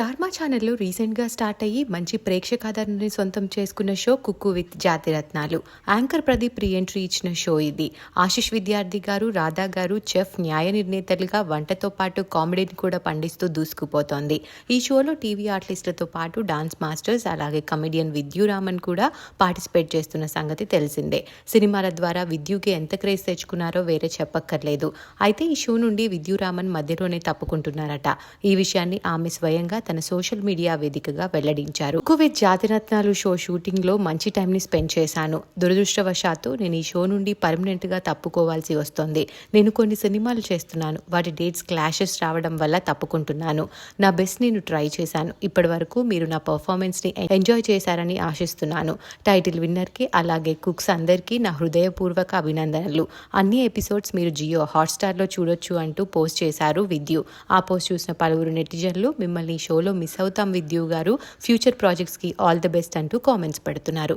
డార్మా ఛానల్లో రీసెంట్గా స్టార్ట్ అయ్యి మంచి ప్రేక్షకాదరణని సొంతం చేసుకున్న show cook with Jathiratnalu. Anchor Pradeep re entry ఇచ్చిన షో ఇది. ఆశిష్ విద్యార్థి గారు రాధా గారు చెఫ్ న్యాయ నిర్ణేతలుగా వంటతో పాటు కామెడీని కూడా పండిస్తూ దూసుకుపోతోంది. ఈ షోలో టీవీ ఆర్టిస్టులతో పాటు డాన్స్ మాస్టర్స్ అలాగే కమెడియన్ విద్యురామన్ కూడా పార్టిసిపేట్ చేస్తున్న సంగతి తెలిసిందే. సినిమాల ద్వారా విద్యుకి ఎంత క్రేజ్ తెచ్చుకున్నారో వేరే చెప్పక్కర్లేదు. అయితే ఈ షో నుండి విద్యురామన్ మధ్యలోనే తప్పుకుంటున్నారట. ఈ విషయాన్ని ఆమె స్వయంగా తన సోషల్ మీడియా వేదికగా వెల్లడించారు. కువైత్ జాతిరత్నాలు షో షూటింగ్లో మంచి టైం ని స్పెండ్ చేశాను. దురదృష్టవశాత్తు నేను ఈ షో నుండి పర్మనెంట్గా తప్పుకోవాల్సి వస్తుంది. నేను కొన్ని సినిమాలు చేస్తున్నాను. వాటి డేట్స్ క్లాషెస్ రావడం వల్ల తప్పుకుంటున్నాను. నా బెస్ట్ నేను ట్రై చేశాను. ఇప్పటి వరకు మీరు నా పర్ఫార్మెన్స్ని ఎంజాయ్ చేశారని ఆశిస్తున్నాను. టైటిల్ విన్నర్కి అలాగే కుక్స్ అందరికీ నా హృదయపూర్వక అభినందనలు. అన్ని ఎపిసోడ్స్ మీరు జియో హాట్స్టార్లో చూడొచ్చు అంటూ పోస్ట్ చేశారు విద్యు. ఆ పోస్ట్ చూసిన పలువురు నెటిజన్లు మిమ్మల్ని షో షోలో మిస్ అవుతాం విద్యు గారు. ఫ్యూచర్ ప్రాజెక్ట్స్కి ఆల్ ది బెస్ట్ అంటూ కామెంట్స్ పెడుతున్నారు.